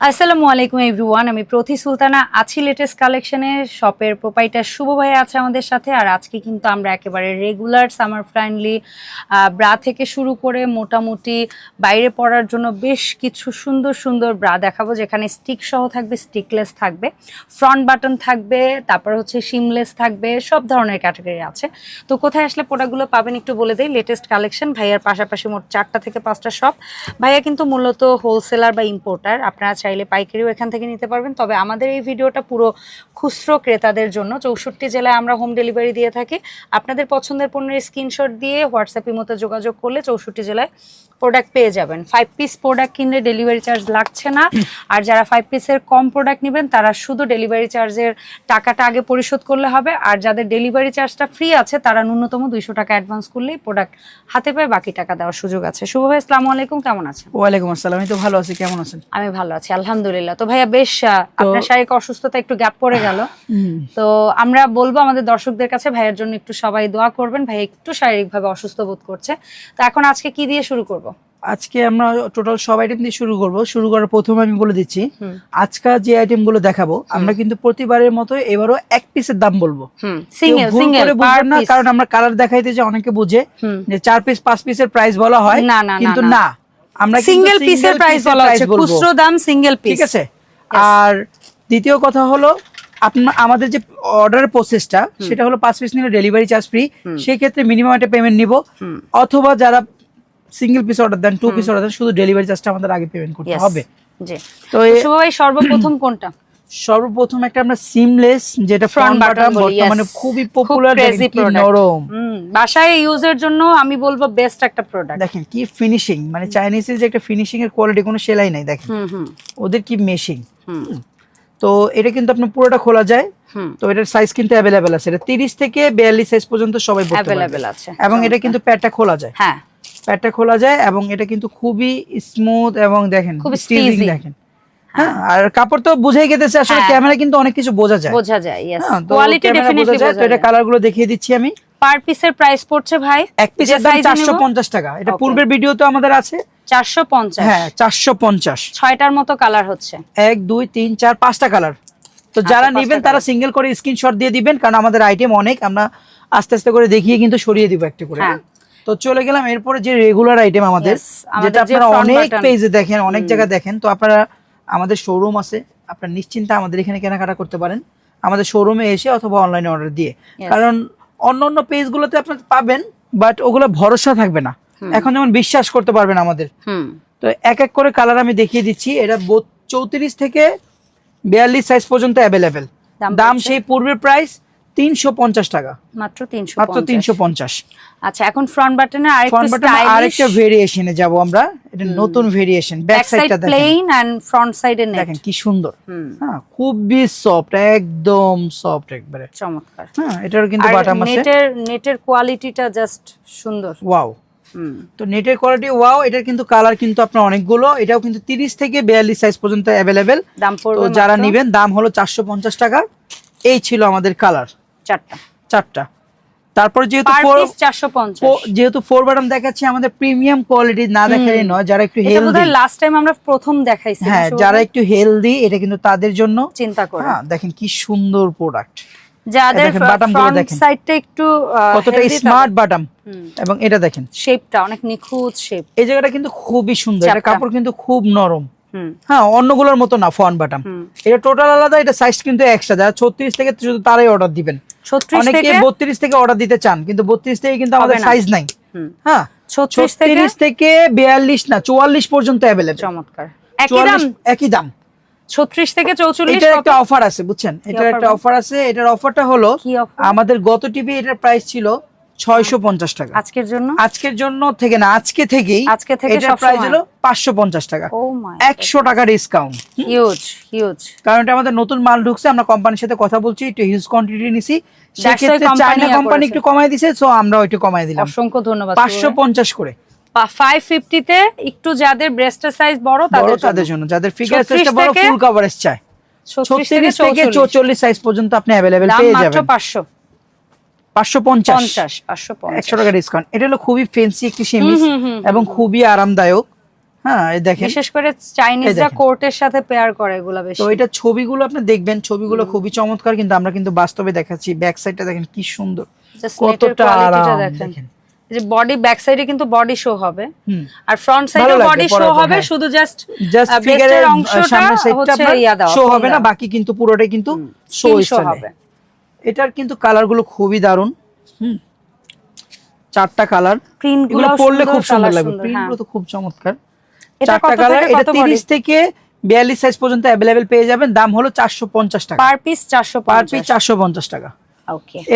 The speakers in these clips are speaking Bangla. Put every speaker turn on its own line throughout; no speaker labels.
আসসালামু আলাইকুম এভরিওয়ান আমি প্রতি সুলতানা, আছি লেটেস্ট কালেকশনের শপের প্রোপাইটার শুভ ভাই আছে আমাদের সাথে। আর আজকে কিন্তু আমরা একেবারে রেগুলার সামার ফ্রেন্ডলি ব্রা থেকে শুরু করে মোটামুটি বাইরে পড়ার জন্য বেশ কিছু সুন্দর সুন্দর ব্রা দেখাবো, যেখানে স্টিক সহ থাকবে স্টিকলেস থাকবে ফ্রন্ট বাটন থাকবে, তারপর হচ্ছে সিমলেস থাকবে, সব ধরনের ক্যাটাগরি আছে। তো কোথায় আসলে প্রোডাক্টগুলো পাবেন একটু বলে দেই। লেটেস্ট কালেকশন ভাইয়ার পাশাপাশি মোট চারটা থেকে পাঁচটা শপ ভাইয়া কিন্তু মূলত হোলসেলার বা ইম্পোর্টার আপনারা চাইলে পাইকারিও এখান থেকে নিতে পারবেন। তবে আমাদের এই ভিডিওটা পুরো খুচরো ক্রেতাদের জন্য। চৌষট্টি জেলায় আমরা হোম ডেলিভারি দিয়ে থাকি। আপনাদের পছন্দের পণ্যের স্ক্রিনশট দিয়ে হোয়াটসঅ্যাপের মতো যোগাযোগ করলে চৌষট্টি জেলায় প্রোডাক্ট পেয়ে যাবেন। ফাইভ পিস প্রোডাক্ট কিনলে ডেলিভারি চার্জ লাগছে না। আর যারা ফাইভ পিসের কম প্রোডাক্ট নেবেন তারা শুধু ডেলিভারি চার্জের টাকাটা আগে পরিশোধ করলে হবে। আর যাদের ডেলিভারি চার্জটা ফ্রি আছে তারা ন্যূনতম দুইশো টাকা অ্যাডভান্স করলেই প্রোডাক্ট হাতে পায়ে বাকি টাকা দেওয়ার সুযোগ আছে। শুভ ভাই আসসালামু আলাইকুম কেমন আছেন?
ওয়ালাইকুম আসসালাম আমি তো ভালো আছি কেমন আছেন?
আমি ভালো আছি আলহামদুলিল্লাহ। তো ভাইয়া বেশ আপনার শারীরিক অসুস্থতা একটু গ্যাপ পড়ে গেল। তো আমরা বলব আমাদের দর্শকদের কাছে ভাইয়ের জন্য একটু সবাই দোয়া করবেন। ভাই একটু শারীরিকভাবে অসুস্থ বোধ করছে। তো এখন আজকে কি দিয়ে শুরু করব?
আজকে আমরা টোটাল সব আইটেম দিয়ে শুরু করব। শুরু করার প্রথমে আমি বলে দিচ্ছি
হুম।
আজকাল যে আইটেমগুলো দেখাবো আমরা কিন্তু প্রতিবারের মতো এবারও এক পিসের দাম বলব। না কারণ আমরা কালার দেখাইতে যে অনেকে বুঝে যে চার পিস পাঁচ পিসের প্রাইস বলা হয় কিন্তু
না।
আমরা
সিঙ্গেল পিসের প্রাইস বলা হচ্ছে খুচরো দাম সিঙ্গেল পিস
ঠিক আছে? আর দ্বিতীয় কথা হলো আপনার আমাদের যে অর্ডার প্রসেসটা সেটা হলো পাঁচ পিস নিলে ডেলিভারি চার্জ ফ্রি সেই ক্ষেত্রে মিনিমাম একটা পেমেন্ট নিব। অথবা যারা সিঙ্গেল পিস অর্ডার দেন টু পিস অর্ডার দেন শুধু ডেলিভারি চার্জটা আমাদের আগে পেমেন্ট করতে হবে।
জি।
তো
ভাই সর্বপ্রথম কোনটা?
সর্বপ্রথম একটা আমরা সিমলেস যেটা ফ্রন্ট বাটন বর্তমানে খুবই পপুলার। নরম।
বাসায় ইউজের জন্য আমি বলব বেস্ট একটা প্রোডাক্ট
দেখেন কি ফিনিশিং মানে চাইনিজের যে একটা ফিনিশিং এর কোয়ালিটি কোনো সেলাই নাই দেখেন। ওদের কি মেশিং
হুম।
তো এটা কিন্তু আপনার পুরোটা খোলা যায়।
হুম।
তো এটার সাইজ কিন্তু অ্যাভেলেবেল আছে। এটা তিরিশ থেকে বিয়াল্লিশ সাইজ পর্যন্ত সবাই
অ্যাভেলেবেল আছে।
এবং এটা কিন্তু প্যাডটা খোলা যায়।
হ্যাঁ।
প্যাডটা খোলা যায় এবং এটা কিন্তু খুবই স্মুথ এবং দেখেন
খুব
স্টিচিং দেখেন। হ্যাঁ। আর কাপড় তো বুঝেই গেতেছে আসলে
হ্যাঁ।
ক্যামেরা কিন্তু অনেক কিছু বোঝা যায়।
বোঝা যায়
হ্যাঁ,
কোয়ালিটি ডেফিনেটলি
বোঝা যায়। তো এটা কালারগুলো দেখিয়ে দিচ্ছি আমি।
পার পিসের প্রাইস পড়ছে ভাই?
এক পিসের দাম চারশো পঞ্চাশ টাকা। এটা পূর্বের ভিডিও তো আমাদের আছে।
চারশো পঞ্চাশ।
হ্যাঁ চারশো পঞ্চাশ।
ছয়টার মতো কালার হচ্ছে।
এক দুই তিন চার পাঁচটা কালার তো যারা
আচ্ছা, পাঁচটা
নেবেন তারা সিঙ্গেল করে স্ক্রিনশট দিয়ে দিবেন কারণ আমাদের আইটেম অনেক। আমরা আস্তে আস্তে করে দেখিয়ে কিন্তু সরিয়ে দিব একটা করে।
হ্যাঁ।
তো চলে গেলাম এরপরে যে রেগুলার আইটেম আমাদের যেটা আপনারা অনেক। পেজে দেখেন অনেক জায়গায় দেখেন তো আপনারা আমাদের শোরুম আছে আপনারা নিশ্চিন্তে আমাদের এখানে কেনাকাটা করতে পারেন। আমাদের শোরুমে এসে অথবা অনলাইনে অর্ডার দিয়ে। কারণ অন্য অন্য পেজগুলোতে আপনারা পাবেন বাট ওগুলো ভরসা থাকবে না। এখন যেমন বিশ্বাস করতে পারবেন আমাদের।
হুম।
তো এক এক করে কালার আমি দেখিয়ে দিচ্ছি এটা চৌত্রিশ থেকে বিয়াল্লিশ সাইজ পর্যন্ত অ্যাভেলেবেল
দাম
সেই পূর্বের প্রাইস তিনশো পঞ্চাশ টাকা।
মাত্র
মাত্র
আচ্ছা এখন ফ্রন্ট বাটনে আরেকটু স্টাইলিশ
আরেকটা ভেরিয়েশনে যাব আমরা। এটা নতুন ভেরিয়েশন ব্যাক
ব্যাক সাইড
সাইডটা দেখেন।
প্লেন এন্ড ফ্রন্ট সাইডে নেট
দেখেন কি সুন্দর।
হুম।
হ্যাঁ খুবই সফট একদম সফট একবারে।
চমৎকার।
হ্যাঁ এটার কিন্তু
আর
বাটাম আছে।
নেটের নেটের কোয়ালিটিটা জাস্ট সুন্দর।
ওয়াও তো নেটের কোয়ালিটি ওয়াও এটার কিন্তু কালার কিন্তু আপনার অনেকগুলো। এটাও কিন্তু তিরিশ থেকে বিয়াল্লিশ সাইজ পর্যন্ত অ্যাভেলেবেল
দাম পড়বে
যারা নিবেন দাম হলো চারশো পঞ্চাশ টাকা। এই ছিল আমাদের কালার
চারটা।
চারটা। তারপর যেহেতু যেহেতু ফোর বাটন দেখাচ্ছি আমাদের প্রিমিয়াম কোয়ালিটি না দেখালে নয় যারা একটু হেলদি
লাস্ট টাইম আমরা প্রথম দেখাইছি
হ্যাঁ যারা একটু হেলদি এটা কিন্তু তাদের জন্য
চিন্তা করে
হ্যাঁ দেখেন কি সুন্দর প্রোডাক্ট
যাদের ফ্রন্ট
দেখেন।
সাইডটা একটু
কতটা স্মার্ট বাটাম এবং এটা দেখেন।
শেপটা অনেক নিখুঁত শেপ
এই জায়গাটা কিন্তু খুবই সুন্দর। এটা কাপড় কিন্তু খুব নরম। হ্যাঁ অন্যগুলোর মতো না ফন বাটাম। এটা টোটাল আলাদা এটা সাইজ কিন্তু এক্সট্রা যারা ছত্রিশ থেকে শুধু তারাই অর্ডার দিবেন। অনেকে
থেকে?
বত্রিশ থেকে অর্ডার দিতে চান কিন্তু বত্রিশ থেকে কিন্তু আমাদের সাইজ নাই। হ্যাঁ
ছত্রিশ থেকে?
বিয়াল্লিশ না চুয়াল্লিশ পর্যন্ত অ্যাভেলেবল
চমৎকার। একই দাম?
একই দাম।
ছত্রিশ থেকে চৌচল্লিশ
এটার একটা অফার আছে বুঝছেন? এটার একটা অফার আছে এটার অফারটা হলো আমাদের গত টিভি এটার প্রাইস ছিল ছয়শো পঞ্চাশ টাকা।
আজকের জন্য?
আজকের জন্য থেকে না আজকে থেকেই
আজকে থেকে সবসময়।
প্রাইস হলো পাঁচশো পঞ্চাশ টাকা।
ও মাই
একশো টাকা ডিসকাউন্ট
হিউজ হিউজ
কারণ এটা আমাদের নতুন মাল ঢুকছে আমরা কোম্পানির সাথে কথা বলছি একটু হিউজ কোয়ান্টিটি নিছি। সেক্ষেত্রে চায়না কোম্পানি একটু কমাই দিছে সো আমরাও একটু কমাই দিলাম।
অসংখ্য ধন্যবাদ
পাঁচশো পঞ্চাশ করে।
ফাইভ ফিফটিতে একটু যাদের ব্রেস্টের সাইজ বড় তাদের
তাদের জন্য যাদের ফিগার সাইজটা বড় ফুল কভারেজ চায়
ছত্রিশ থেকে
ছত্রিশ থেকে
চৌচল্লিশ।
চৌচল্লিশ সাইজ পর্যন্ত আপনি
দাম
পেয়ে
মাত্র
যাবেন।
পাঁচশো
পাঁচশো। পঞ্চাশ।
পঞ্চাশ পাঁচশো পঞ্চাশ।
একশো টাকা ডিসকাউন্ট এটা হলো খুবই ফেন্সি একটি সেমিস এবং খুবই আরামদায়ক। হ্যাঁ এই দেখেন।
বিশেষ করে চাইনিজরা। কোর্টের সাথে পেয়ার করে এগুলা বেশি।
তো এটা ছবিগুলো আপনি দেখবেন ছবিগুলো খুবই চমৎকার কিন্তু আমরা কিন্তু বাস্তবে দেখাচ্ছি ব্যাক সাইডটা দেখেন কি সুন্দর। কতটা আরাম
দেখেন। যে বডি ব্যাক সাইডে কিন্তু বডি শো হবে। আর ফ্রন্ট সাইডে বডি শো হবে
হ্যাঁ।
শুধু জাস্ট
জাস্ট ফিগারের
এর অংশটা হচ্ছে
আপনার
দেওয়া,
শো হবে না বাকি কিন্তু পুরোটাই কিন্তু শো
হবে।
এটার কিন্তু কালারগুলো খুবই দারুণ। হুম। চারটা কালার
প্রিন্ট
এগুলো
গুলো
পরলে খুব সুন্দর লাগবে।
হ্যাঁ।
তো খুব চমৎকার। চারটা কালার এটা তিরিশ থেকে বিয়াল্লিশ সাইজ পর্যন্ত অ্যাভেলেবেল পেয়ে যাবেন। দাম হলো চারশো পঞ্চাশ টাকা।
পার পিস 450
পার পিস চারশো পঞ্চাশ টাকা।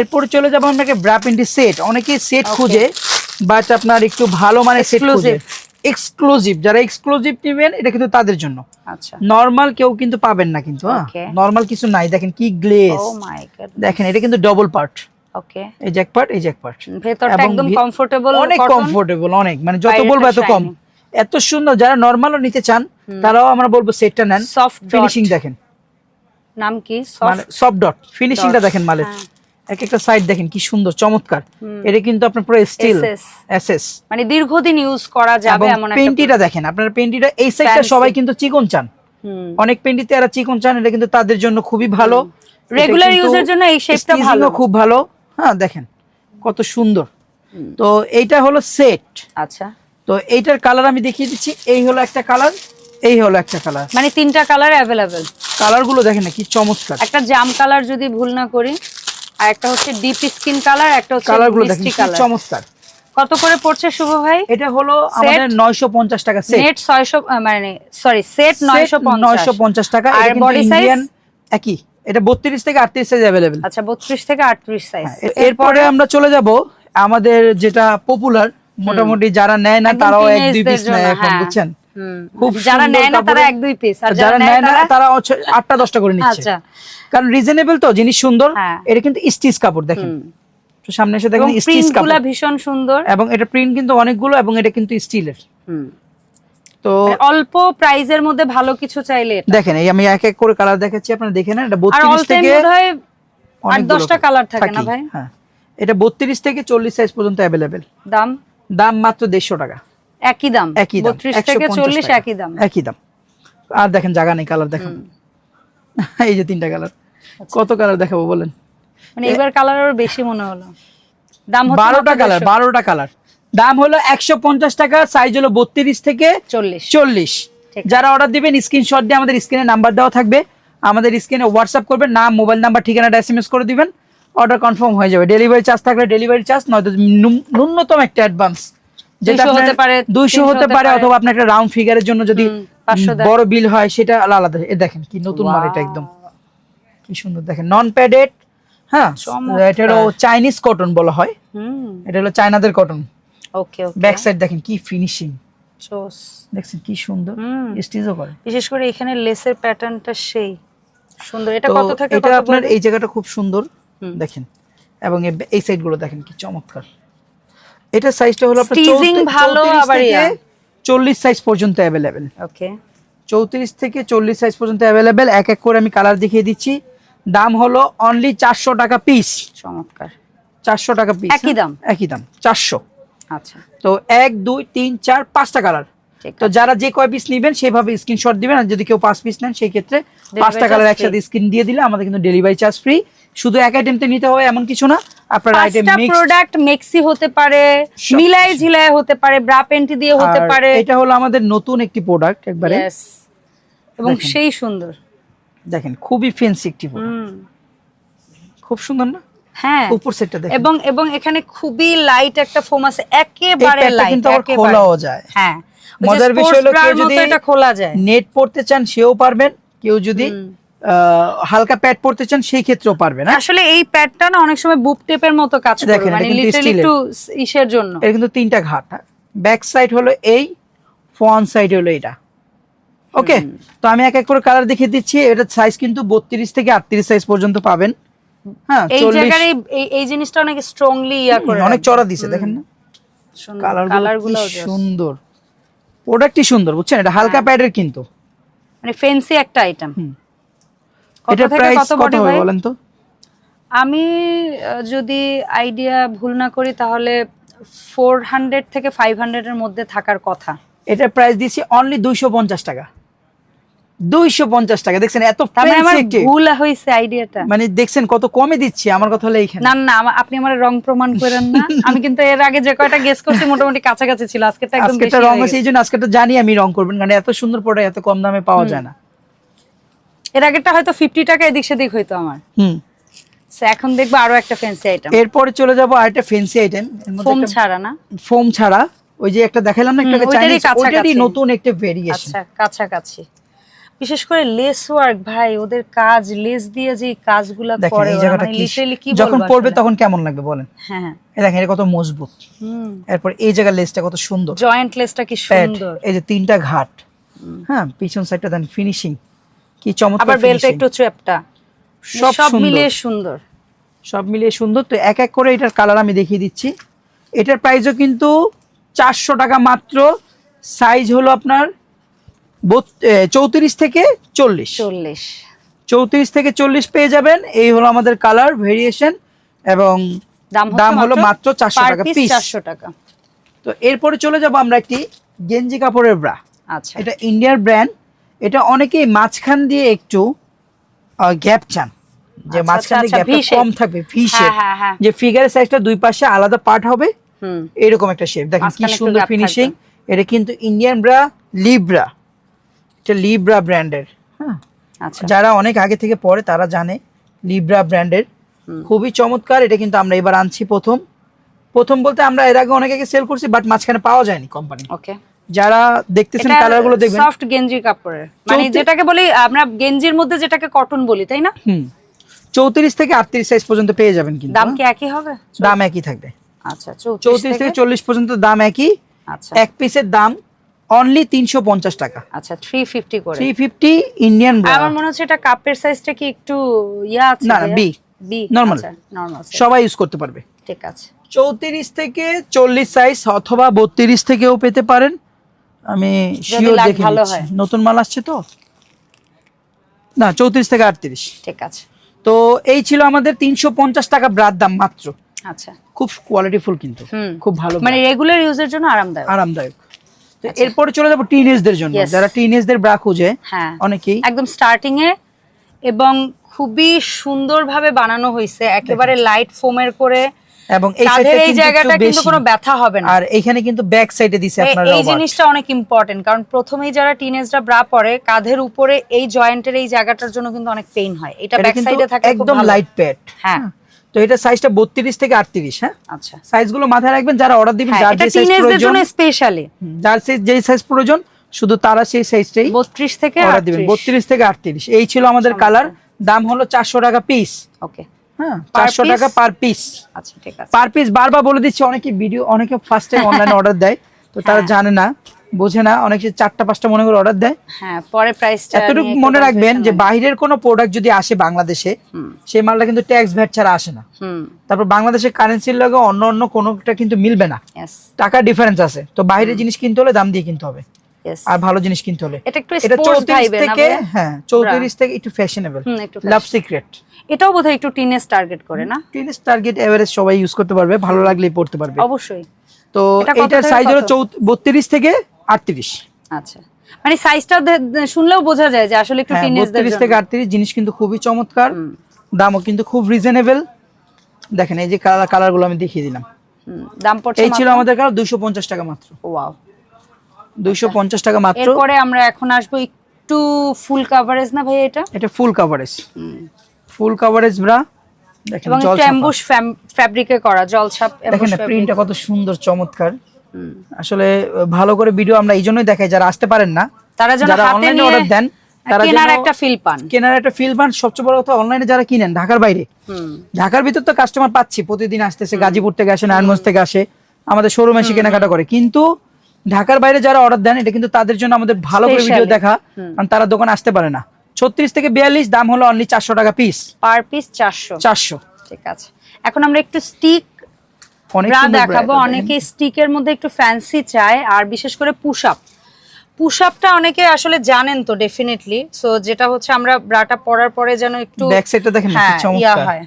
এরপরে চলে যাব আপনাকে ব্রা প্রিন্টের সেট অনেকেই সেট খুঁজে বাট আপনার একটু ভালো মানে সেট খুঁজে. এক্সক্লুসিভ যারা এক্সক্লুসিভ নেবেন এটা কিন্তু তাদের জন্য।
আচ্ছা।
নর্মাল কেউ কিন্তু পাবেন না কিন্তু হ্যাঁ।
Okay.
কিছু নাই দেখেন কি গ্লেজ
ও মাই গড
দেখেন এটা কিন্তু ডবল পার্ট
ওকে
এই এক পার্ট এই এক পার্ট
ভেতরটা একদম কমফোর্টেবল
অনেক কমফোর্টেবল অনেক। মানে যত বলব এত কম। এত সুন্দর যারা নর্মালও নিতে চান তারাও আমরা বলব সেটটা নেন।
সফট
ফিনিশিং দেখেন।
নাম কি? সফট
সফট ডট ফিনিশিংটা দেখেন মালের।
হ্যাঁ।
এক একটা সাইড দেখেন কি সুন্দর চমৎকার। এটা কিন্তু আপনার পুরো স্টিল এসএস
মানে দীর্ঘদিন ইউজ করা যাবে এমন একটা
পেন্টিটা দেখেন আপনার পেন্টিটা এই সাইডটা সবাই কিন্তু চিকন চান। অনেক পেন্টিতে এরা চিকন চান এটা কিন্তু তাদের জন্য খুবই ভালো।
রেগুলার ইউজের জন্য এই শেপটা ভালো।
খুব ভালো। হ্যাঁ দেখেন কত সুন্দর। তো এইটা হলো সেট
আচ্ছা।
তো এইটার কালার আমি দেখিয়ে দিচ্ছি এই হলো একটা কালার এই হলো একটা কালার
মানে তিনটা কালার অ্যাভেলেবেল
কালারগুলো দেখেন না কি চমৎকার।
একটা জাম কালার যদি ভুল না করি আর একটা হচ্ছে ডিপ স্কিন কালার একটা হচ্ছে
কালারগুলো দেখেন চমৎকার।
কত করে পড়ছে শুভ ভাই?
এটা হলো আমাদের নয়শো পঞ্চাশ টাকা সেট
নেট ছয়শো মানে সরি সেট নয়শো
নয়শো পঞ্চাশ টাকা
আর size?
ইন্ডিয়ান একই। এটা বত্রিশ থেকে আটত্রিশ সাইজ অ্যাভেলেবেল
আচ্ছা বত্রিশ থেকে আটত্রিশ সাইজ
এরপরে আমরা চলে যাব আমাদের যেটা পপুলার মোটামুটি যারা নেয় না তারাও এক দুই পিস নেয় এখন
হ্যাঁ।
বুঝছেন? খুব
যারা নেয় না তারা এক দুই পিস আর যারা নেয়
না
তারা
তারা হচ্ছে আটটা দশটা করে নিচ্ছে।
আচ্ছা।
কারণ রিজনেবল তো জিনিস সুন্দর
হ্যাঁ।
এটা কিন্তু স্টিচ কাপড় দেখেন। তো সামনে এসে দেখেন স্টিচ কাপড়।
ভীষণ সুন্দর।
এবং এটা প্রিন্ট কিন্তু অনেকগুলো এবং এটা কিন্তু স্টিলের। তো
মানে অল্প প্রাইজের মধ্যে ভালো কিছু চাইলে
দেখেন এই আমি এক এক করে কালার দেখাচ্ছি আপনারা দেখে নেন। এটা থেকে
কালার থাকে না ভাই?
হ্যাঁ। এটা বত্রিশ থেকে চল্লিশ সাইজ পর্যন্ত
দাম?
দাম মাত্র দেড়শো টাকা।
একই দাম?
একই দাম 150
থেকে চল্লিশ
টাকা।
একই দাম।
একই দাম। আর দেখেন জায়গা নেই কালার দেখেন। এই যে তিনটা কালার। কত কালার দেখাবো বলেন?
মানে এবার কালার আরও বেশি মনে হলো। দাম হচ্ছে
বারোটা কালার
150
বারোটা কালার দাম হলো একশো পঞ্চাশ টাকা সাইজ হলো বত্রিশ থেকে
চল্লিশ।
চল্লিশ। যারা অর্ডার দিবেন স্ক্রিনশট দিয়ে আমাদের স্ক্রিনে নাম্বার দেওয়া থাকবে। আমাদের স্ক্রিনে হোয়াটসঅ্যাপ করবেন নাম মোবাইল নাম্বার ঠিকানাটা এস এম এস করে দিবেন। অর্ডার কনফার্ম হয়ে যাবে। ডেলিভারি চার্জ থাকলে ডেলিভারি চার্জ নয়তো ন্যূনতম একটা অ্যাডভান্স যেটা
হতে পারে,
দুইশো হতে পারে। অথবা আপনার একটা রাউন্ড ফিগারের জন্য যদি
হুম, 500
বড় বিল হয় সেটা আলাদা। দেখেন কি নতুন মাল এটা একদম। কি সুন্দর দেখেন নন প্যাডেড হ্যাঁ
চমৎকার।
এটা হলো চাইনিজ কটন বলা হয়। এটা হলো চায়নাদের cotton
okay okay
back side দেখেন কি ফিনিশিং দেখছেন কি সুন্দর? স্টিচও করে।
বিশেষ করে এখানে লেসের প্যাটার্নটা সেই। সুন্দর। এটা কত থেকে
এটা আপনার এই জায়গাটা খুব সুন্দর দেখেন। এবং এই সাইডগুলো দেখেন কি চমৎকার। এটা সাইজটা হলো আপনার
Stitching ভালো, আবার ইয়া।
চল্লিশ সাইজ পর্যন্ত অ্যাভেলেবেল
ওকে
চৌত্রিশ থেকে চল্লিশ সাইজ পর্যন্ত অ্যাভেলেবেল এক এক করে আমি কালার দেখিয়ে দিচ্ছি। দাম হলো অনলি চারশো টাকা পিস
চমৎকার।
চারশো টাকা পিস
একই দাম?
একই দাম চারশো।
আচ্ছা।
তো এক দুই তিন চার পাঁচটা কালার তো যারা যে কয় পিস নেবেন সেভাবে স্ক্রিনশট দিবেন আর যদি কেউ পাঁচ পিস নেন সেই ক্ষেত্রে পাঁচটা কালার একসাথে স্ক্রিন দিয়ে দিলে আমাদের কিন্তু ডেলিভারি চার্জ ফ্রি শুধু এক আইটেমতে নিতে হবে এমন কিছু না আপনার আইটেম মিক্স
প্রোডাক্ট মেক্সি হতে পারে মিলাই ঝিলাই হতে পারে ব্রা পেন্টি দিয়ে হতে পারে।
এটা হলো আমাদের নতুন একটি প্রোডাক্ট একবারে.
এবং সেই সুন্দর।
দেখেন খুবই ফেন্সি একটি। খুব সুন্দর না?
হ্যাঁ।
উপর সেটটা দেখেন।
এবং এবং এখানে খুবই লাইট একটা ফোম আছে একেবারে লাইট
কিন্তু আবার খোলাও যায়।
হ্যাঁ।
মজার বিষয় হলো কেউ যদি
এটা খোলা যায়।
নেট পড়তে চান সেও পারবেন। কেউ যদি আহ, হালকা প্যাড পড়তে চান সেই ক্ষেত্রেও পারবেন হ্যাঁ?
আসলে এই প্যাডটা না অনেক সময় বুক টেপের মতো কাজ করে মানে লিটারালি। একটু ইসের জন্য।
এর কিন্তু তিনটা ঘাট ব্যাক সাইড হলো এই ফ্রন্ট সাইড হলো এটা। ওকে তো আমি এক এক করে কালার দেখিয়ে দিচ্ছি। এটা সাইজ কিন্তু বত্রিশ থেকে আটত্রিশ সাইজ পর্যন্ত পাবেন। হ্যাঁ
এই জায়গার এই- জিনিসটা অনেক স্ট্রংলি ইয়া করে
অনেক চড়া দিছে দেখেন না?
কালারগুলো
সুন্দর। প্রোডাক্টই সুন্দর বুঝছেন? এটা হালকা। প্যাডের কিন্তু।
মানে ফেন্সি একটা আইটেম।
এটা প্রাইস
কত
হবে বলেন তো?
আমি যদি আইডিয়া ভুল না করি তাহলে ফোর হান্ড্রেড থেকে ফাইভ হান্ড্রেড এর মধ্যে থাকার কথা।
এটা প্রাইস দিচ্ছি অনলি দুইশো পঞ্চাশ টাকা। দুইশো পঞ্চাশ টাকা। দেখছেন এত
মানে
একটি-
ভুল আইডিয়াটা।
মানে দেখছেন কত কমে দিচ্ছি? আমার কথা হলো এইখানে।
না না আপনি আমার রং প্রমাণ করেন না। আমি কিন্তু এর আগে যে কয়টা গেস করছি মোটামুটি কাছাকাছি ছিল। আজকে একদম
আজকে রং আছে এই
গেছে।
জন্য জানি আমি রং করবেন কারণ এত সুন্দর প্রোডাক্ট এত কম দামে পাওয়া যায় না।
এর আগেরটা হয়তো ফিফটি টাকা এদিক সেদিক হইতো আমার।
হুম।
এখন দেখব আরও একটা ফ্যান্সি আইটেম
এরপরে চলে যাব আরেকটা ফেন্সি আইটেম
ফোম ছাড়া না?
ফোম ছাড়া। ওই যে একটা দেখালাম না একটা চাইনিজ নতুন একটা ভেরিয়েশন
আচ্ছা কাছাকাছি। বিশেষ করে লেস ওয়ার্ক ভাই ওদের কাজ লেস দিয়ে যে কাজগুলা করে মানে
কি যখন পড়বে তখন কেমন লাগবে বলেন?
হ্যাঁ হ্যাঁ।
এই দেখেন এটা কত মজবুত। এরপর এই জায়গার লেসটা কত সুন্দর।
জয়েন্ট লেসটা কি সুন্দর।
এই যে তিনটা ঘাট। হ্যাঁ পিছন সাইডটা দেন ফিনিশিং কি চমৎকার
আবার বেলটা। একটু চ্যাপটা।
সব।
মিলিয়ে সুন্দর।
সব মিলিয়ে সুন্দর। তো এক এক করে এটার কালার আমি দেখিয়ে দিচ্ছি। এটার প্রাইসও কিন্তু চারশো টাকা মাত্র। সাইজ হলো আপনার চৌত্রিশ থেকে চল্লিশ।
চল্লিশ।
চৌত্রিশ থেকে চল্লিশ পেয়ে যাবেন। এই হলো আমাদের কালার ভেরিয়েশন এবং
দাম
হলো মাত্র চারশো টাকা পিস
চারশো টাকা।
তো এরপরে চলে যাব আমরা একটি গেঞ্জি কাপড়ের ব্রা।
আচ্ছা।
এটা ইন্ডিয়ার ব্র্যান্ড। এটা অনেকেই মাঝখান দিয়ে একটু গ্যাপ চান। যে
আচ্ছা,
মাঝখান দিয়ে
আচ্ছা,
গ্যাপটা কম থাকবে ভি
হ্যাঁ
শেপ
হ্যাঁ হ্যাঁ।
যে ফিগারের সাইজটা দুই পাশে আলাদা পার্ট হবে
হুম।
এরকম একটা শেপ দেখেন কি সুন্দর ফিনিশিং এটা কিন্তু ইন্ডিয়ান ব্রা লিব্রা এটা লিব্রা ব্র্যান্ডের হ্যাঁ
আচ্ছা।
যারা অনেক আগে থেকে পড়ে তারা জানে লিব্রা ব্র্যান্ডের খুবই চমৎকার এটা কিন্তু আমরা এবার আনছি প্রথম। প্রথম বলতে আমরা এর আগে অনেকে সেল করছি বাট মাঝখানে পাওয়া যায়নি কোম্পানি
ওকে
যারা দেখতেছেন কালারগুলো দেখবেন।
সফট গেঞ্জি কাপড়ের। মানে যেটাকে বলি আমরা গেঞ্জির মধ্যে যেটাকে কটন বলি তাই না?
হুম। চৌত্রিশ থেকে আটত্রিশ সাইজ পর্যন্ত পেয়ে যাবেন কিন্তু
দাম কি একই হবে?
দাম একই থাকবে।
আচ্ছা চৌত্রিশ
চৌত্রিশ থেকে
থেকে
চল্লিশ পর্যন্ত দাম একই।
আচ্ছা।
এক পিসের দাম অনলি তিনশো পঞ্চাশ টাকা।
আচ্ছা থ্রি ফিফটি করে।
থ্রি ফিফটি ইন্ডিয়ান
আমার মনে হচ্ছে এটা কাপের সাইজটা কি একটু ইয়া আছে
না, B
বি
Normal।
নরমাল
সবাই ইউজ করতে পারবে।
ঠিক আছে।
চৌত্রিশ থেকে চল্লিশ সাইজ অথবা বত্রিশ থেকেও পেতে পারেন। আমি শিওর দেখে। নতুন মাল আসছে তো? না চৌত্রিশ থেকে আটত্রিশ।
ঠিক আছে।
তো এই ছিল আমাদের তিনশো পঞ্চাশ টাকা ব্রার দাম মাত্র।
আচ্ছা।
খুব কোয়ালিটিফুল কিন্তু। খুব ভালো
মানে রেগুলার ইউজের জন্য আরামদায়ক।
আরামদায়ক। এরপরে চলে যাব টিনেজদের জন্য। যারা টিনেজদের ব্রা খুঁজে
হ্যাঁ।
অনেকেই।
একদম স্টার্টিং এ এবং খুবই সুন্দরভাবে বানানো হয়েছে একেবারে লাইট ফোমের করে।
এবং এই
জায়গাটা কিন্তু কোনো ব্যথা হবে না।
আর এখানে কিন্তু ব্যাক সাইডে দিছে
এই- এই জিনিসটা অনেক ইম্পর্টেন্ট কারণ প্রথমেই যারা টিনেজরা ব্রা পরে কাঁধের উপরে এই জয়েন্টের এই জায়গাটার জন্য কিন্তু অনেক পেইন হয়। এটা ব্যাক সাইডে থাকে
একদম লাইট প্যাড
হ্যাঁ।
তো এটা সাইজটা বত্রিশ থেকে আটত্রিশ হ্যাঁ?
আচ্ছা।
সাইজগুলো মাথায় রাখবেন যারা অর্ডার দিবেন
হ্যাঁ
যার যে সাইজ প্রয়োজন
স্পেশালি
যার যেই সাইজ প্রয়োজন শুধু তারা সেই সাইজটাই
বত্রিশ থেকে
অর্ডার দিবেন। বত্রিশ থেকে আটত্রিশ। এই ছিল আমাদের কালার দাম হলো চারশো টাকা পিস
ওকে।
হ্যাঁ
Per
চারশো
piece?
টাকা পার পিস
আচ্ছা ঠিক আছে।
পার পিস বারবার বলে দিচ্ছি অনেকে ভিডিও অনেকে ফার্স্ট টাইম অনলাইনে অর্ডার দেয় তো তারা
হ্যাঁ।
জানে না। বোঝে না অনেকে চারটা পাঁচটা মনে করে অর্ডার দেয়।
হ্যাঁ পরে প্রাইসটা
এতটুকু মনে রাখবেন যে বাইরের কোনো প্রোডাক্ট যদি আসে বাংলাদেশে সেই মালটা কিন্তু ট্যাক্স ভ্যাট ছাড়া আসে না। তারপর বাংলাদেশের কারেন্সির লগে অন্য অন্য কোনোটা কিন্তু মিলবে না।
ইয়েস
টাকা ডিফারেন্স আছে। তো বাইরের জিনিস কিনতে হলে দাম দিয়ে কিনতে হবে। আর ভালো জিনিস কিনতে হলে।
এটা একটু স্পোর্টস
থেকে হ্যাঁ চৌত্রিশ থেকে একটু ফ্যাশনেবল লাভ সিক্রেট
এটাও বোধহয় একটু টিনেজ টার্গেট করে না?
টিনেজ টার্গেট এভারেজ সবাই ইউজ করতে পারবে ভালো লাগলেই পড়তে পারবে।
অবশ্যই।
তো
এটা
এটার সাইজ হলো
কত?
চৌ- বত্রিশ থেকে আটত্রিশ।
আচ্ছা। মানে সাইজটা শুনলেও বোঝা যায় যে আসলে একটু
হ্যাঁ
টিনেজদের
বত্রিশ থেকে আটত্রিশ জিনিস কিন্তু খুবই চমৎকার। দামও কিন্তু খুব রিজনেবল দেখেন এই যে কালার কালারগুলো আমি দেখিয়ে দিলাম।
দাম পড়ছে
এই ছিল আমাদের কালার দুইশো পঞ্চাশ টাকা মাত্র।
ওয়াও
দুইশো পঞ্চাশ টাকা মাত্র।
এরপরে আমরা এখন আসব একটু ফুল কাভারেজ না ভাই এটা?
এটা full coverage full coverage bra. দেখেন জল
অ্যাম্বুশ ফ্যাব্রিকে করা জলছাপ
দেখেন প্রিন্টটা কত সুন্দর চমৎকার। আসলে ভালো করে ভিডিও আমরা এই জন্যই দেখাই যারা আসতে পারেন না
তারা
যারা অনলাইনে অর্ডার দেন তারা
কেনার একটা ফিল পান।
কেনার একটা ফিল পান। সবচেয়ে বড় কথা অনলাইনে যারা কিনেন ঢাকার বাইরে ঢাকার ভিতর তো কাস্টমার পাচ্ছি প্রতিদিন আসতেছে গাজীপুর থেকে আসে নারায়ণগঞ্জ থেকে আসে আমাদের শোরুমে এসে কেনাকাটা করে। কিন্তু ঢাকার বাইরে যারা অর্ডার দেন এটা কিন্তু তাদের জন্য আমাদের ভালো করে ভিডিও দেখা কারণ তারা দোকানে আসতে পারে না। ছত্রিশ থেকে বিয়াল্লিশ দাম হলো অনলি চারশো টাকা পিস
পার পিস চারশো।
চারশো।
ঠিক আছে। এখন আমরা একটু স্টিক
অনেক
দেখাবো। অনেকে স্টিকের মধ্যে একটু ফ্যান্সি চায় আর বিশেষ করে পুশ আপ পুশ আপটা অনেকে আসলে জানেন তো ডেফিনেটলি সো যেটা হচ্ছে আমরা ব্রাটা পরার পরে যেন একটু
দেখেন। Back side টা দেখেন কি
হ্যাঁ ইয়া। হয়।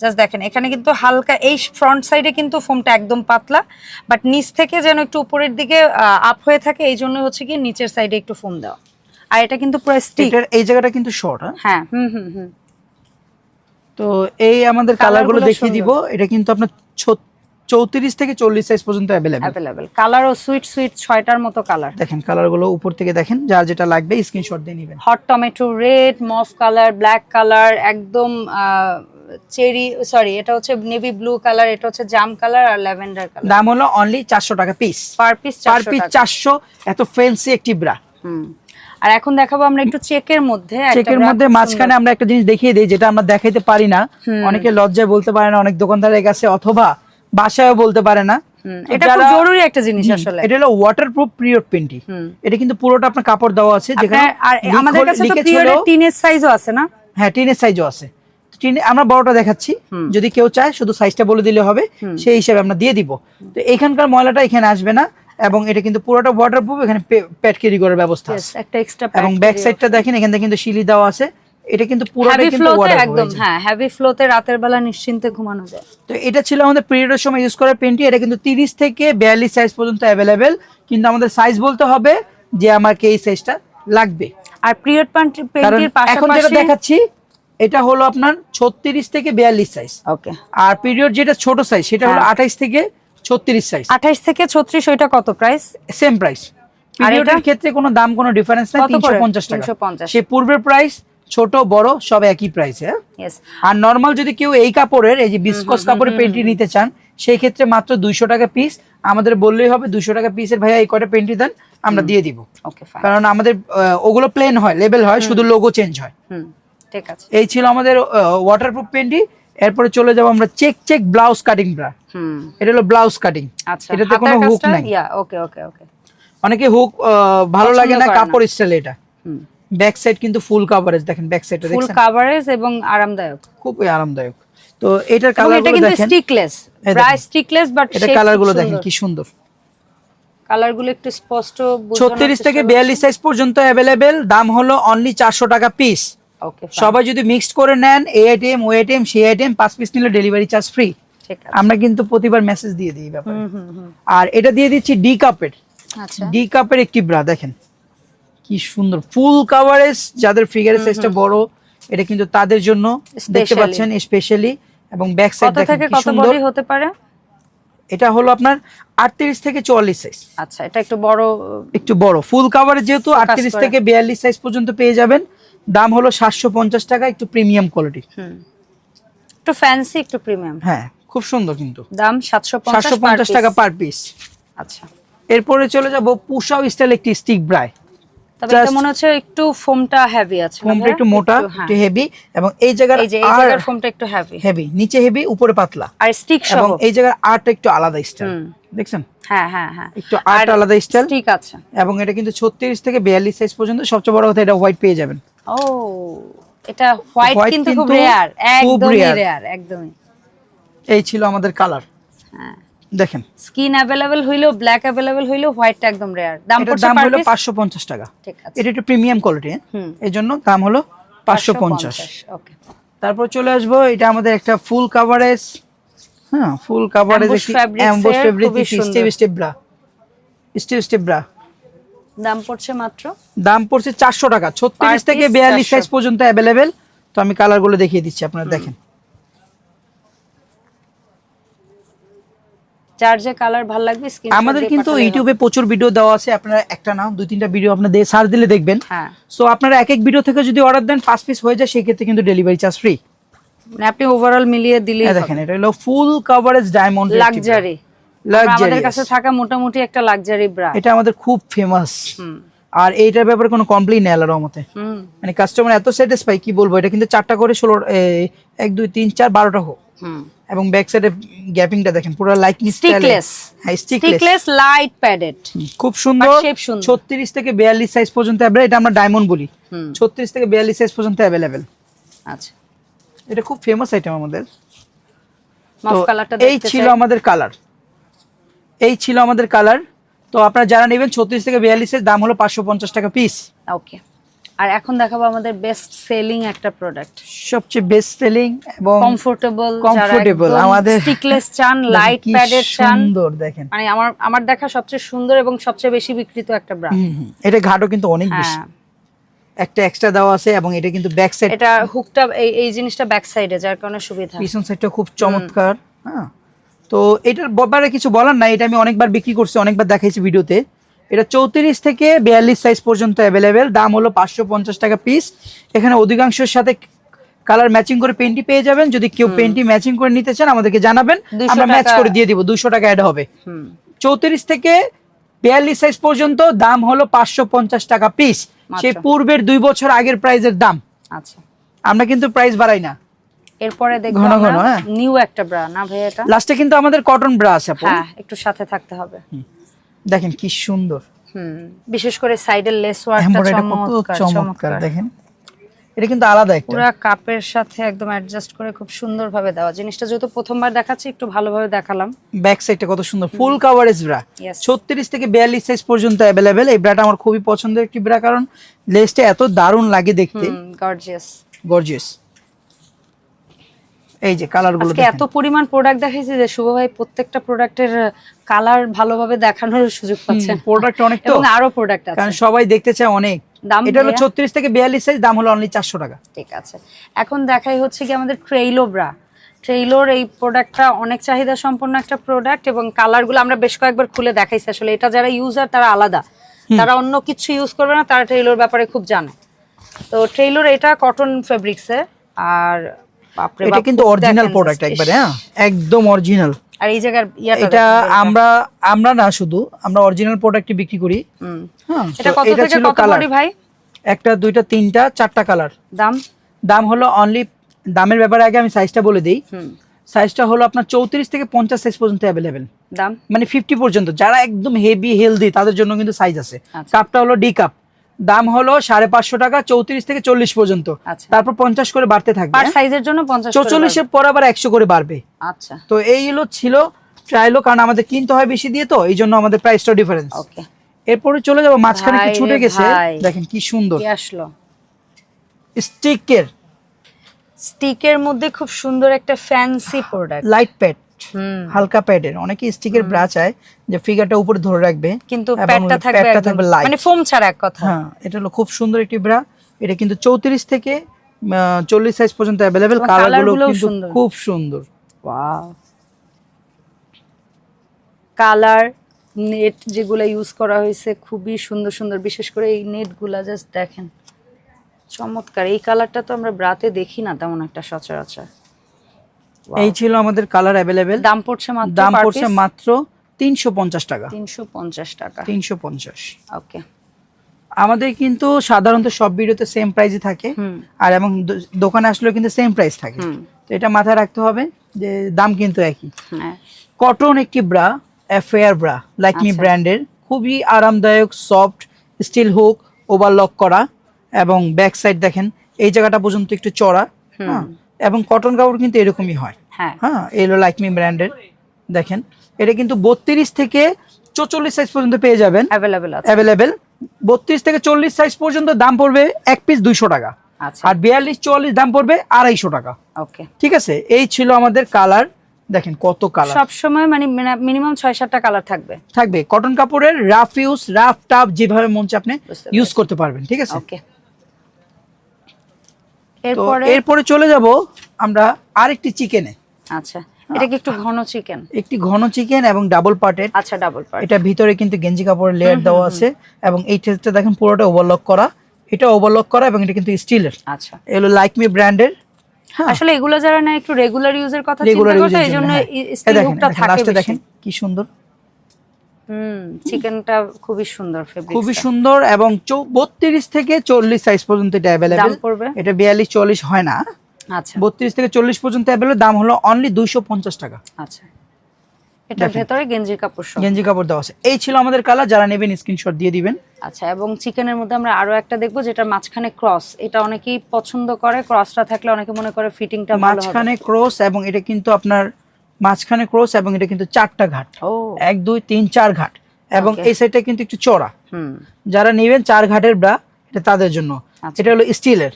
জাস্ট দেখেন এখানে কিন্তু হালকা এই ফ্রন্ট সাইডে কিন্তু ফোমটা একদম পাতলা বাট নিচ থেকে যেন একটু উপরের দিকে আপ হয়ে থাকে এই জন্য হচ্ছে কি নিচের সাইডে একটু ফোম দেওয়া। আর এটা কিন্তু পুরো স্টিক
এই জায়গাটা কিন্তু শর্ট হ্যাঁ?
হ্যাঁ হুম হুম হুম।
তো এই আমাদের কালারগুলো
গুলো
দেখিয়ে দিব। এটা কিন্তু আপনার চৌত্রিশ থেকে চল্লিশ সাইজ পর্যন্ত অ্যাভেলেবেল
অ্যাভেলেবেল কালারও সুইট সুইট ছয়টার মতো কালার
দেখেন কালারগুলো উপর থেকে দেখেন যার যেটা লাগবে স্ক্রিনশট দিয়ে নেবেন।
হট টমেটো রেড মফ কালার ব্ল্যাক কালার একদম চেরি সরি এটা হচ্ছে নেভি ব্লু কালার এটা হচ্ছে জাম কালার আর ল্যাভেন্ডার কালার
দাম হলো অনলি চারশো টাকা piece
per piece
per piece চারশো এত ফেন্সি একটি ব্রা
হুম। আর এখন দেখাবো আমরা একটু চেকের মধ্যে
চেকের মধ্যে মাঝখানে আমরা একটা জিনিস দেখিয়ে দিই যেটা আমরা দেখাইতে পারি না। অনেকে লজ্জায় বলতে পারে না অনেক দোকানদারের কাছে অথবা বাসায়ও বলতে পারে না।
এটা খুব জরুরি একটা জিনিস আসলে।
এটা হলো ওয়াটারপ্রুফ পিরিয়ড পেন্টি এটা কিন্তু পুরোটা আপনার কাপড় দেওয়া আছে যেখানে
আর আমাদের কাছে তো পিরিয়ডের
হলেও-
সাইজও আছে না?
হ্যাঁ টিনের সাইজও আছে। টিনে আমরা বড়টা দেখাচ্ছি। যদি কেউ চায় শুধু সাইজটা বলে দিলে হবে। সেই হিসাবে আমরা দিয়ে দিব। তো এখানকার ময়লাটা এখানে আসবে না এবং এটা কিন্তু পুরোটা ওয়াটারপ্রুফ এখানে প্যাড ক্যারি করার ব্যবস্থা আছে।
একটা এক্সট্রা
এবং ব্যাক সাইডটা দেখেন এখানে কিন্তু শিলি দেওয়া আছে। এটা কিন্তু
একদম হ্যাঁ হেভি ফ্লোতে রাতের বেলা নিশ্চিন্তে ঘুমানো যায়।
তো এটা ছিল আমাদের পিরিয়ডের সময় ইউজ করার পেন্টি। এটা কিন্তু তিরিশ থেকে বিয়াল্লিশ সাইজ পর্যন্ত কিন্তু আমাদের সাইজ বলতে হবে যে আমাকে এই সাইজটা লাগবে।
আর পিরিয়ড
এখন যেটা দেখাচ্ছি এটা হলো আপনার ছত্রিশ থেকে বিয়াল্লিশ সাইজ
ওকে
আর পিরিয়ড যেটা ছোট সাইজ সেটা হলো
হ্যাঁ।
আঠাইশ থেকে ছত্রিশ সাইজ
28 থেকে 36 ওইটা কত প্রাইস
সেম প্রাইস পিরিয়ডের ক্ষেত্রে কোনো দাম কোনো ডিফারেন্স নাই
কত
তিনশো
করে?
পঞ্চাশ টাকা। সে পূর্বের প্রাইস ছোট বড় সব একই প্রাইস হ্যাঁ? আর নর্মাল যদি কেউ এই কাপড়ের এই যে বিস্কস কাপড়ের পেন্টি নিতে চান সেই ক্ষেত্রে মাত্র দুইশো টাকা পিস আমাদের বললেই হবে দুইশো টাকা পিসের ভাইয়া এই কটা পেন্টি দেন আমরা দিয়ে দিব।
ওকে ফাইন
কারণ আমাদের ওগুলো প্লেন হয় লেবেল হয় শুধু লোগো চেঞ্জ হয়।
হুম ঠিক আছে।
এই ছিল আমাদের ওয়াটারপ্রুফ পেন্টি এরপরে চলে যাব আমরা check check blouse cutting bra
হুম।
এটা হলো ব্লাউজ কাটিং
আচ্ছা
এটাতে কোনো হুক নাই।
ওকে ওকে ওকে
অনেকে হুক ভালো লাগে না
না।
কাপড় স্টাইল এটা।
হুম।
ব্যাক সাইড কিন্তু ফুল কাভারেজ দেখেন ব্যাক সাইডটা
ফুল কভারেজ এবং আরামদায়ক।
খুব আরামদায়ক। তো এটার কালার
এটা কিন্তু স্টিকলেস প্রায় স্টিকলেস বাট
এটা কালারগুলো দেখেন কি সুন্দর।
কালারগুলো একটু স্পষ্ট
ছত্রিশ থেকে বিয়াল্লিশ সাইজ পর্যন্ত দাম হলো অনলি চারশো টাকা পিস
ওকে
সবাই যদি মিক্সড করে নেন আইটেম ওই আইটেম পাঁচ পিস নিলে ডেলিভারি চার্জ ফ্রি আমরা কিন্তু প্রতিবার মেসেজ দিয়ে দিই ব্যাপারে। আর এটা দিয়ে দিচ্ছি ডি কাপের
আচ্ছা।
ডি কাপের একটি ব্রা দেখেন। কি সুন্দর ফুল কাভারেজ যাদের ফিগারের সাইজটা বড় এটা কিন্তু তাদের জন্য দেখতে পাচ্ছেন স্পেশালি এবং ব্যাক সাইড
থেকে
কি
কত
সুন্দর।
হতে পারে?
এটা হলো আপনার আটত্রিশ থেকে চুয়াল্লিশ সাইজ
আচ্ছা এটা একটু বড়
একটু বড়। ফুল কাভারেজ যেহেতু আটত্রিশ
করে।
থেকে বিয়াল্লিশ সাইজ পর্যন্ত পেয়ে যাবেন। দাম হলো সাতশো পঞ্চাশ টাকা একটু প্রিমিয়াম কোয়ালিটি
হুম। একটু ফ্যান্সি একটু প্রিমিয়াম
হ্যাঁ খুব সুন্দর কিন্তু।
দাম 750
সাতশো পঞ্চাশ টাকা পার পিস
আচ্ছা।
এরপরে চলে যাব পুষাও স্টাইল একটি স্টিক ব্রাই
তবে এটা মনে হচ্ছে একটু ফোমটা হেভি আছে
ফোমটা একটু মোটা
হ্যাঁ।
একটু হেভি এবং এই জায়গার
এই যে এই
আর
জায়গার ফোমটা একটু হেভি
হেভি নিচে হেভি উপরে পাতলা।
আর স্টিক সহ।
এবং এই জায়গার আর্টটা একটু আলাদা স্টাইল দেখছেন?
হ্যাঁ হ্যাঁ হ্যাঁ।
একটু আর্ট আলাদা স্টাইল
ঠিক আছে।
এবং এটা কিন্তু ছত্রিশ থেকে বিয়াল্লিশ সাইজ পর্যন্ত সবচেয়ে বড় কথা এটা হোয়াইট পেয়ে যাবেন।
ও এটা হোয়াইট কিন্তু খুব রেয়ার একদমই রেয়ার একদমই।
এই ছিল আমাদের কালার
হ্যাঁ।
দেখেন।
স্কিন অ্যাভেলেবল হইলেও ব্ল্যাক অ্যাভেলেবল হইলেও হোয়াইটটা একদম রেয়ার দাম পড়ছে
দাম হলো
পিস
পাঁচশো পঞ্চাশ টাকা।
ঠিক আছে।
এটা একটু প্রিমিয়াম কোয়ালিটি এই জন্য দাম হলো পাঁচশো পঞ্চাশ।
ওকে
তারপর চলে আসব এটা আমাদের একটা ফুল কাভারেজ হ্যাঁ ফুল কাভারেজ অ্যাম্বুশ ফেব্রিক
খুবই
step step bra step step bra
দাম পড়ছে মাত্র?
দাম পড়ছে চারশো টাকা ছত্রিশ
Per
থেকে
piece
বিয়াল্লিশ
400
সাইজ পর্যন্ত অ্যাভেলেবেল তো আমি কালারগুলো দেখিয়ে দিচ্ছি আপনারা দেখেন।
যার যে কালার ভালো লাগবে
আমাদের কিন্তু ইউটিউবে প্রচুর ভিডিও দেওয়া আছে আপনারা একটা না দুই তিনটা ভিডিও আপনাদের সার্চ দিলে দেখবেন।
হ্যাঁ।
সো আপনারা এক এক ভিডিও থেকে যদি অর্ডার দেন পাঁচ পিস হয়ে যায় সেই ক্ষেত্রে কিন্তু ডেলিভারি চার্জ ফ্রি
মানে আপনি ওভারঅল মিলিয়ে দিলে
দেখেন এটা হলো ফুল কাভারেজ ডায়মন্ড
লাক্সারি আমাদের কাছে থাকা মোটামুটি একটা লাক্সারি ব্রা
এটা আমাদের খুব ফেমাস আর এইটার ব্যাপারে কোনো কমপ্লেন নেই আল্লাহর রহমতে। মানে কাস্টমার এত স্যাটিসফাই কি বলব? এটা কিন্তু চারটা করে ষোলো এক দুই তিন চার বারোটা হোক।
হুম।
এবং ব্যাক সাইডে গ্যাপিংটা দেখেন পুরো লাইটনি
স্টিকলেস
হ্যাঁ স্টিকলেস
লাইট প্যাডেড
খুব সুন্দর।
But shape সুন্দর।
ছত্রিশ থেকে বিয়াল্লিশ সাইজ পর্যন্ত অ্যাভেলেবল এটা আমরা ডায়মন্ড বলি।
হুম।
ছত্রিশ থেকে বিয়াল্লিশ সাইজ পর্যন্ত অ্যাভেলেবেল
আচ্ছা।
এটা খুব ফেমাস আইটেম আমাদের।
মফ কালারটা
এই ছিল আমাদের কালার এই ছিল আমাদের কালার তো আপনারা যারা নেবেন ছত্রিশ থেকে বিয়াল্লিশের দাম হলো পাঁচশো পঞ্চাশ টাকা পিস
ওকে আর এখন দেখাবো আমাদের বেস্ট সেলিং একটা প্রোডাক্ট
সবচেয়ে বেস্ট সেলিং এবং
কমফোর্টেবল
Comfortable, আমাদের-
স্টিকলেস চান লাইট প্যাডের চান।
সুন্দর দেখেন।
মানে আমার আমার দেখা সবচেয়ে সুন্দর এবং সবচেয়ে বেশি বিক্রিত একটা
ব্র্যান্ড। এটা ঘাটও কিন্তু অনেক বেশি।
হ্যাঁ।
একটা এক্সট্রা দেওয়া আছে এবং এটা কিন্তু ব্যাক সাইড
এটা হুকটা এই এই জিনিসটা ব্যাক সাইডে যার কারণে সুবিধা।
পিছন সাইডটা খুব চমৎকার। হ্যাঁ। তো এটার ব্যাপারে কিছু বলার নাই এটা আমি অনেকবার বিক্রি করছি অনেকবার দেখাইছি ভিডিওতে। এটা চৌত্রিশ থেকে বিয়াল্লিশ সাইজ পর্যন্ত অ্যাভেলেবেল দাম হলো পাঁচশো পঞ্চাশ টাকা পিস এখানে অধিকাংশের সাথে কালার ম্যাচিং করে পেন্টি পেয়ে যাবেন। যদি কেউ পেন্টি ম্যাচিং করে নিতে চান আমাদেরকে জানাবেন। আমরা ম্যাচ করে দিয়ে দিব দুশো টাকা অ্যাড হবে। চৌত্রিশ থেকে বিয়াল্লিশ সাইজ পর্যন্ত দাম হলো পাঁচশো পঞ্চাশ টাকা পিস। সেই পূর্বের দুই বছর আগের প্রাইজের দাম।
আচ্ছা।
আমরা কিন্তু প্রাইস বাড়াই না।
এরপরে দেখব
ঘন ঘন, হ্যাঁ।
নিউ একটা ব্রা না ভাই এটা?
লাস্টে কিন্তু আমাদের কটন ব্রা আছে
হ্যাঁ একটু সাথে থাকতে হবে।
দেখেন কি সুন্দর।
হুম বিশেষ করে সাইডের লেস ওয়ার্কটা চমৎকার
চমৎকার
চমৎকার।
দেখেন। এটা কিন্তু আলাদা একটা।
পুরা কাপের সাথে একদম অ্যাডজাস্ট করে খুব সুন্দরভাবে দেওয়া। জিনিসটা যেহেতু প্রথমবার দেখাচ্ছি একটু ভালোভাবে দেখালাম।
ব্যাক সাইডটা কত সুন্দর। Full coverage bra
Yes.
ছত্রিশ থেকে বিয়াল্লিশ সাইজ পর্যন্ত অ্যাভেলেবেল এই ব্রাটা আমার খুবই পছন্দের একটি ব্রা কারণ লেসটা এত দারুণ লাগে দেখতে।
গর্জিয়াস
গর্জিয়াস এই যে কালারগুলো
আজকে এত পরিমাণ প্রোডাক্ট দেখাইছি যে শুভ ভাই প্রত্যেকটা প্রোডাক্টের কালার ভালোভাবে দেখানোর সুযোগ পাচ্ছেন।
প্রোডাক্ট অনেক তো।
আরও প্রোডাক্ট আছে।
কারণ সবাই দেখতে চায় অনেক।
দাম
এটা হলো
ভাইয়া?
ছত্রিশ থেকে বিয়াল্লিশ সাইজ দাম হলো অনলি চারশো টাকা।
ঠিক আছে। এখন দেখাই হচ্ছে কি আমাদের ট্রেইলো ব্রা ট্রেইলোর এই প্রোডাক্টটা অনেক চাহিদা সম্পন্ন একটা প্রোডাক্ট এবং কালারগুলো আমরা বেশ কয়েকবার খুলে দেখাইছি। আসলে এটা যারা ইউজার তারা আলাদা। তারা অন্য কিছু ইউজ করবে না তারা ট্রেইলোর ব্যাপারে খুব জানে। তো ট্রেইলোর এটা কটন ফেব্রিক্সে আর বাপরে
এটা কিন্তু অরিজিনাল প্রোডাক্ট একবারে হ্যাঁ। একদম অরিজিনাল
আর এই জায়গার
এটা আমরা আমরা না শুধু আমরা অরিজিনাল প্রোডাক্টই বিক্রি করি। হ্যাঁ
এটা কত থেকে কত বডি ভাই?
একটা দুইটা তিনটা চারটা কালার
দাম?
দাম হলো অনলি দামের ব্যাপারে আগে আমি সাইজটা বলে দিই। সাইজটা হলো আপনার চৌত্রিশ থেকে পঞ্চাশ সাইজ পর্যন্ত অ্যাভেলেবেল
দাম?
মানে ফিফটি পর্যন্ত। যারা একদম হেভি হেলদি তাদের জন্য কিন্তু সাইজ আছে।
আচ্ছা।
কাপটা হলো ডি কাপ দাম হলো সাড়ে পাঁচশো টাকা চৌত্রিশ থেকে চল্লিশ পর্যন্ত।
আচ্ছা।
তারপর পঞ্চাশ করে বাড়তে থাকবে।
সাইজের জন্য
চৌচল্লিশের পর আবার একশো করে বাড়বে।
আচ্ছা।
তো এই হলো ছিল ট্রাইলো কারণ আমাদের কিনতে হয় বেশি দিয়ে তো এই জন্য আমাদের প্রাইসটা ডিফারেন্স এরপরে চলে যাব মাঝখানে
ভাই
ছুটে গেছে। দেখেন কি সুন্দর।
আসলো?
স্টিকের
স্টিকের মধ্যে খুব সুন্দর একটা ফ্যান্সি প্রোডাক্ট
লাইট প্যাড হালকা প্যাডের। অনেকে স্টিকের ব্রা চায় যে ফিগারটা উপরে ধরে রাখবে
কিন্তু প্যাডটা থাকবে
প্যাডটা থাকবে লাইট
মানে ফোম ছাড়া এক কথা।
হ্যাঁ এটা হলো খুব সুন্দর একটি ব্রা এটা কিন্তু চৌত্রিশ থেকে চল্লিশ সাইজ পর্যন্ত
এবং
কালারগুলো কিন্তু খুব সুন্দর।
ওয়াও কালার নেট যেগুলো ইউজ করা হয়েছে খুবই সুন্দর সুন্দর। বিশেষ করে এই নেটগুলা জাস্ট দেখেন। চমৎকার। এই কালারটা তো আমরা ব্রাতে দেখি না তেমন একটা সচরাচর.
এই ছিল আমাদের কালার অ্যাভেলেবেল
দাম পড়ছে মাত্র
দাম পড়ছে মাত্র তিনশো পঞ্চাশ টাকা।
তিনশো পঞ্চাশ টাকা।
তিনশো পঞ্চাশ।
ওকে
আমাদের কিন্তু সাধারণত সব ভিডিওতে সেম প্রাইসই থাকে। আর এবং দোকানে আসলেও কিন্তু সেম প্রাইস থাকে। তো এটা মাথায় রাখতে হবে যে দাম কিন্তু একই।
হ্যাঁ।
কটন একটি ব্রা অ্যাফেয়ার ব্রা লাইকমি। ব্র্যান্ডের খুবই আরামদায়ক সফট স্টিল হুক ওভারলক করা এবং ব্যাক সাইড দেখেন এই জায়গাটা পর্যন্ত একটু চড়া। হ্যাঁ। এবং কটন কাপড় কিন্তু এরকমই হয়।
হ্যাঁ।
হ্যাঁ এলো লাইকমি ব্র্যান্ডের দেখেন। এটা কিন্তু বত্রিশ থেকে চৌচল্লিশ সাইজ পর্যন্ত পেয়ে যাবেন।
অ্যাভেলেবেল
বত্রিশ থেকে চল্লিশ সাইজ পর্যন্ত দাম পড়বে এক পিস দুইশো টাকা।
আচ্ছা।
আর বিয়াল্লিশ চুয়াল্লিশ দাম পড়বে আড়াইশো টাকা।
ওকে
ঠিক আছে? এই ছিল আমাদের কালার দেখেন কত কালার
সব সময় মানে মিনিমাম ছয় সাতটা কালার থাকবে।
থাকবে। কটন কাপড়ের রাফ ইউজ রাফ টাফ যেভাবে মন চায় আপনি ইউজ করতে পারবেন। ঠিক আছে?
ওকে এরপরে?
এরপরে চলে যাব আমরা আরেকটি চিকেনে।
আচ্ছা এটা কি একটু ঘন চিকেন?
একটি ঘন চিকেন এবং ডাবল পার্টের
আচ্ছা ডাবল পার্ট
এটা ভিতরে কিন্তু গেঞ্জি কাপড়ের লেয়ার দেওয়া আছে এবং এই টেস্টটা দেখেন পুরোটা ওভারলক করা। এটা ওভারলক করা এবং এটা কিন্তু স্টিলের
আচ্ছা।
এগুলো লাইকমি ব্র্যান্ডের হ্যাঁ।
আসলে এগুলো যারা না একটু রেগুলার ইউজের কথা চিন্তা করতে এই জন্য
হ্যাঁ।
স্টিল হুকটা থাকে
দেখেন কি সুন্দর।
হুম চিকেনটা খুবই সুন্দর
খুবই সুন্দর এবং বত্রিশ থেকে চল্লিশ সাইজ পর্যন্ত এটা অ্যাভেলেবেল এটা বিয়াল্লিশ চল্লিশ হয় না।
আচ্ছা।
বত্রিশ থেকে চল্লিশ পর্যন্ত অ্যাভেলেবল দাম হলো অনলি দুইশো পঞ্চাশ টাকা।
আচ্ছা। এটার ভেতরে গেঞ্জি কাপড়
গেঞ্জি কাপড় দেওয়া আছে। এই ছিল আমাদের কালার যারা নেবেন স্ক্রিনশট দিয়ে দিবেন।
আচ্ছা এবং চিকেনের মধ্যে আমরা আরও একটা দেখব যেটা মাঝখানে ক্রস এটা অনেকেই পছন্দ করে ক্রসটা থাকলে অনেকে মনে করে ফিটিংটা
মাঝখানে ক্রস এবং এটা কিন্তু আপনার মাঝখানে ক্রস এবং এটা কিন্তু চারটা ঘাট। এক দুই তিন চার ঘাট। এবং. এই সাইডটা কিন্তু একটু চড়া যারা নেবেন চার ঘাটের ব্রা এটা তাদের জন্য।
আচ্ছা।
এটা হলো স্টিলের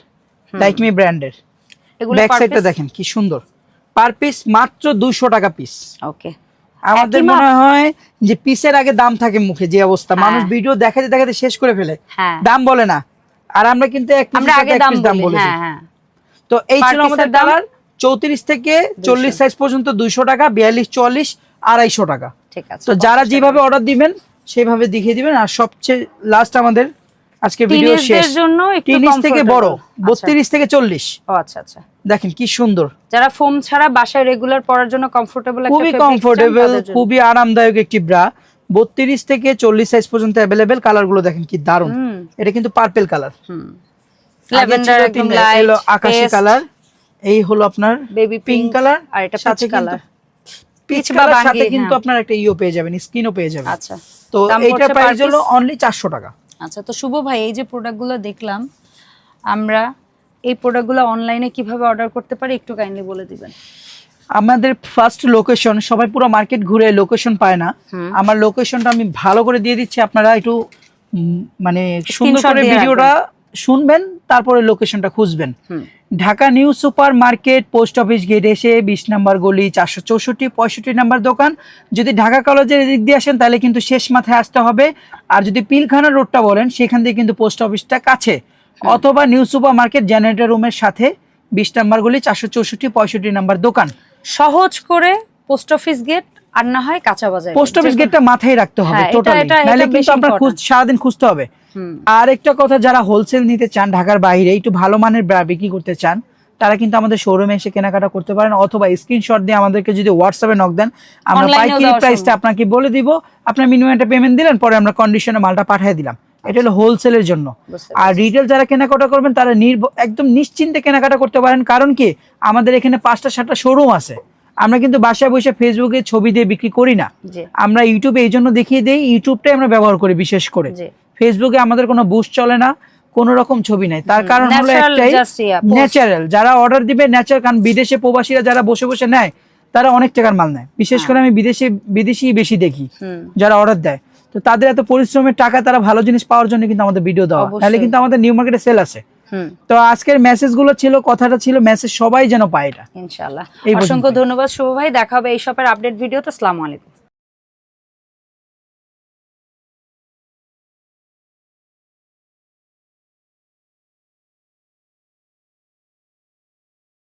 লাইকমি ব্র্যান্ডের। ব্যাক সাইডটা দেখেন কি সুন্দর। পার পিস মাত্র দুশো টাকা পিস
ওকে
আমাদের মনে হয় যে পিসের আগে দাম থাকে মুখে যে অবস্থা।
হ্যাঁ।
মানুষ ভিডিও দেখাতে দেখাতে শেষ করে ফেলে।
হ্যাঁ।
দাম বলে না। আর আমরা কিন্তু এক
আগে দাম বলি।
বলেছি।
হ্যাঁ
তো এই ছিল আমাদের? কালার চৌত্রিশ থেকে চল্লিশ সাইজ পর্যন্ত দুইশো টাকা বিয়াল্লিশ চুয়াল্লিশ আড়াইশো টাকা।
ঠিক আছে
তো যারা যেভাবে অর্ডার দিবেন সেভাবে দেখিয়ে দিবেন। আর সবচেয়ে লাস্ট আমাদের আজকে ভিডিও শেষ।
জন্য একটু
তিরিশ থেকে বড়
comfortable। আচ্ছা।
বত্রিশ থেকে চল্লিশ।
ও আচ্ছা আচ্ছা।
দেখেন কি সুন্দর।
যারা ফোম ছাড়া বাসায় রেগুলার পরার জন্য কমফোর্টেবল
খুবই কমফোর্টেবল খুবই আরামদায়ক একটি ব্রা বত্রিশ থেকে চল্লিশ সাইজ পর্যন্ত অ্যাভেলেবেল কালারগুলো দেখেন কি
দারুণ
এটা কিন্তু পার্পেল কালার
ল্যাভেন্ডার একদম লাইট
আকাশি কালার এই হলো আপনার
বেবি
পিঙ্ক কালার
আর এটা পিচ কালার
পিচ
বা
সাথে কিন্তু
হ্যাঁ।
আপনার একটা ইও পেয়ে যাবেন স্কিনও পেয়ে যাবেন।
আচ্ছা।
তো
পড়ছে
প্রাইস হলো অনলি চারশো টাকা।
আচ্ছা তো শুভ ভাই এই যে প্রোডাক্টগুলো দেখলাম আমরা এই প্রোডাক্টগুলো অনলাইনে কীভাবে অর্ডার করতে পারি একটু কাইন্ডলি বলে দিবেন?
আমাদের ফার্স্ট লোকেশন সবাই পুরো মার্কেট ঘুরে লোকেশন পায় না। আমার লোকেশনটা আমি ভালো করে দিয়ে দিচ্ছি আপনারা একটু মানে সুন্দর করে ভিডিওটা শুনবেন তারপরে লোকেশনটা খুঁজবেন। Dhaka New Super Market post office gate এসে বিশ নাম্বার গলি চারশো চৌষট্টি পঁয়ষট্টি নাম্বার দোকান। যদি ঢাকা কলেজের এদিক দিয়ে আসেন তাহলে কিন্তু শেষ মাথায় আসতে হবে। আর যদি পিলখানা রোডটা বলেন সেখান থেকে কিন্তু পোস্ট অফিসটা কাছে। অথবা নিউ সুপার মার্কেট জেনারেটর রুমের সাথে বিশ নাম্বার গলি চারশো চৌষট্টি পঁয়ষট্টি নাম্বার দোকান।
সহজ করে পোস্ট অফিস গেট আর না হয় কাঁচা বাজার।
পোস্ট অফিস গেটটা মাথায় রাখতে হবে
হ্যাঁ,
টোটালি নাহলে কিন্তু আপনার সারাদিন খুঁজতে হবে। আর একটা কথা যারা হোলসেল নিতে চান ঢাকার বাইরে একটু ভালো মানের ব্রা বিক্রি করতে চান তারা কিন্তু আমাদের শোরুমে এসে কেনাকাটা করতে পারেন অথবা স্ক্রিনশট দিয়ে আমাদেরকে যদি হোয়াটসঅ্যাপে নক দেন আমরা পাইকারি প্রাইসটা আপনাকে বলে দিব আপনার মিনিমাম একটা পেমেন্ট দিলেন পরে আমরা কন্ডিশনে মালটা পাঠিয়ে দিলাম। এটা হলো হোলসেলের জন্য। আর রিটেল যারা কেনাকাটা করবেন তারা একদম নিশ্চিন্তে কেনাকাটা করতে পারেন কারণ কি? আমাদের এখানে পাঁচটা সাতটা শোরুম আছে। আমরা কিন্তু বাসায় বসে ফেসবুকে ছবি দিয়ে বিক্রি করি না। আমরা ইউটিউবে এই জন্য দেখিয়ে দেই ইউটিউবটাই আমরা ব্যবহার করি বিশেষ করে। ফেসবুকে আমাদের কোনো বুস্ট চলে না কোন রকম ছবি নাই। তার কারণ হলো একটাই. ন্যাচারাল যারা অর্ডার দিবে ন্যাচারাল কারণ বিদেশে প্রবাসীরা যারা বসে বসে নেয় তারা অনেক টাকার মাল নেয়। বিশেষ করে আমি বিদেশে বিদেশি বেশি দেখি যারা অর্ডার দেয়। তো তাদের এত পরিশ্রমের টাকা তারা ভালো জিনিস পাওয়ার জন্য কিন্তু আমাদের ভিডিও দেওয়া। তাহলে কিন্তু আমাদের নিউ মার্কেটে সেল আছে। তো আজকের মেসেজগুলো ছিল কথাটা ছিল মেসেজ সবাই যেন পায় এটা।
ইনশাল্লাহ
এই
অসংখ্য ধন্যবাদ শুভ ভাই। দেখা হবে এই সবের আপডেট ভিডিও তো। আসসালামু আলাইকুম।